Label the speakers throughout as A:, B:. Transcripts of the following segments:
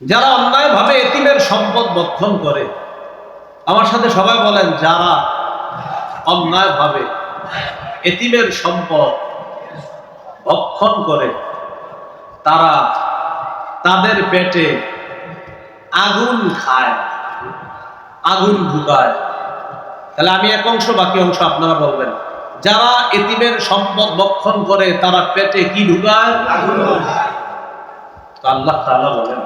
A: যারা অন্যায়ভাবে এতিমের সম্পদ বক্ষণ করে আমার সাথে সবাই বলেন যারা অন্যায়ভাবে এতিমের সম্পদ ভক্ষণ করে তারা তাদের পেটে আগুন খায় আগুন ঢুকায় তাহলে আমি এক অংশ বাকি অংশ আপনারা বলবেন। যারা এতিমের সম্পদ ভক্ষণ করে তারা পেটে কি ঢুকায়? তো আল্লাহ তাআলা বলেন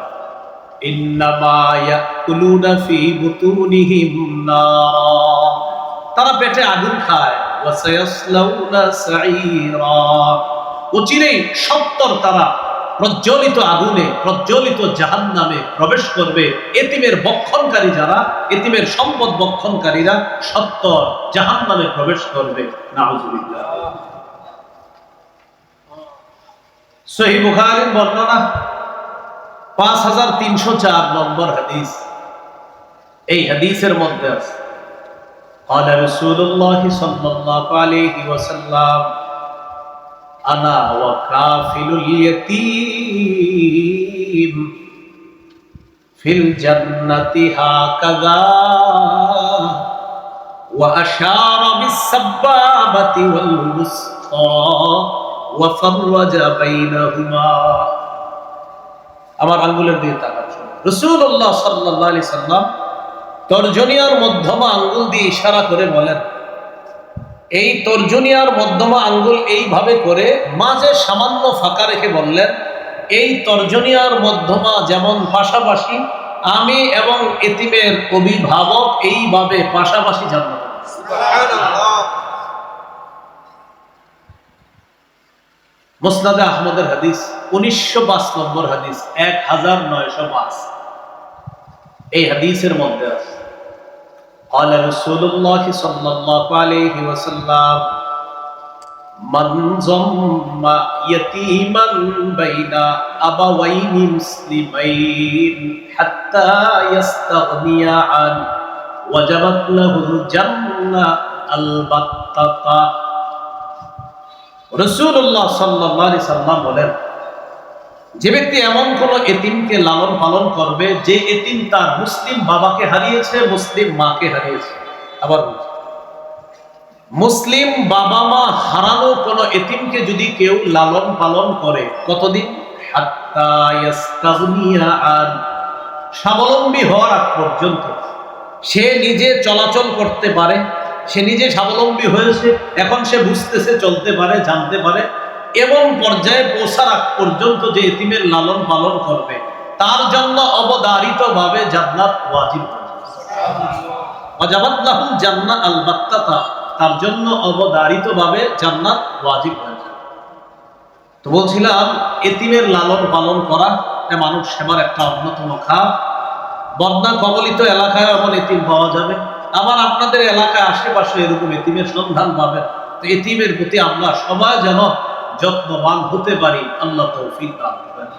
A: তারা পেটে আগুন খায় সত্তর তারা প্রজ্বলিত আগুনে, প্রজ্বলিত জাহান্নামে প্রবেশ করবে। এতিমের বক্ষণকারী যারা, এতিমের সম্পদ বক্ষণকারীরা সত্তর জাহান নামে প্রবেশ করবে। সহি বর্ণনা পাঁচ হাজার তিনশো চার নম্বর হাদিস এই হাদিসের মধ্যে আছে قال رسول الله صلى الله عليه وسلم أنا وكافل اليتيم في الجنة هكذا وأشار بالسبابة والوسطى وفرج بينهما আমার আঙ্গুলের দিকে তাকাচ্ছ রসুল্লাহ সাল্লাহ আলি সাল্লাম তর্জনিয়ার মধ্যমা আঙ্গুল দিয়ে ইশারা করে বলেন, এই তর্জনিয়ার মধ্যমা আঙ্গুল এইভাবে করে মাঝে সামান্য ফাঁকা রেখে বললেন, এই তর্জনিয়ার মধ্যমা যেমন পাশাপাশি আমি এবং এতিমের অভিভাবক এইভাবে পাশাপাশি জান্নাত মুসনাদে আহমদের হাদিস উনিশশো পাঁচ নম্বর হাদিস এক হাজার নয়শো পাঁচ এই হাদিসের মধ্যে আছে قال رسول الله صلى الله عليه وسلم من ضم يتيما بين أبوين مسلمين حتى يستغنيا عنه وجبت له الجنة البتة রসুল্লাহ সাল্লাহ সাল্লাম বলেন, যে ব্যক্তি এমন কোন এতিমকে লালন পালন করবে, যে এতিম তার মুসলিম বাবাকে হারিয়েছে, মুসলিম মাকে হারিয়েছে আবার মুসলিম বাবা মা হারানো কোন এতিমকে যদি কেউ লালন পালন করে, কতদিন। স্বাবলম্বী হওয়ার আগ পর্যন্ত সে নিজে চলাচল করতে পারে সে নিজে স্বাবলম্বী হয়েছে, এখন সে বুঝতেছে, চলতে পারে, জানতে পারে, এবং পর্যায়ে পৌঁছার আগ পর্যন্ত যে এতিমের লালন পালন করবে, তার জন্য অবদারিত ভাবে জান্নাত ওয়াজিব। ওয়াজাবাত জান্নাত আল বাত্তাতা, তার জন্য অবদারিত ভাবে জান্নাত ওয়াজিব তো বলছিলাম, এতিমের লালন পালন করা মানুষ সেবার একটা অন্যতম খাপ। বন্যা কবলিত এলাকায় এমন এতিম পাওয়া যাবে। আবার আপনাদের এলাকায় আশেপাশে এরকম এতিমের সন্ধান পাবেন। তো এতিমের প্রতি আমরা সবাই যেন যত্নবান হতে পারি। আল্লাহ তৌফিক দান করেন।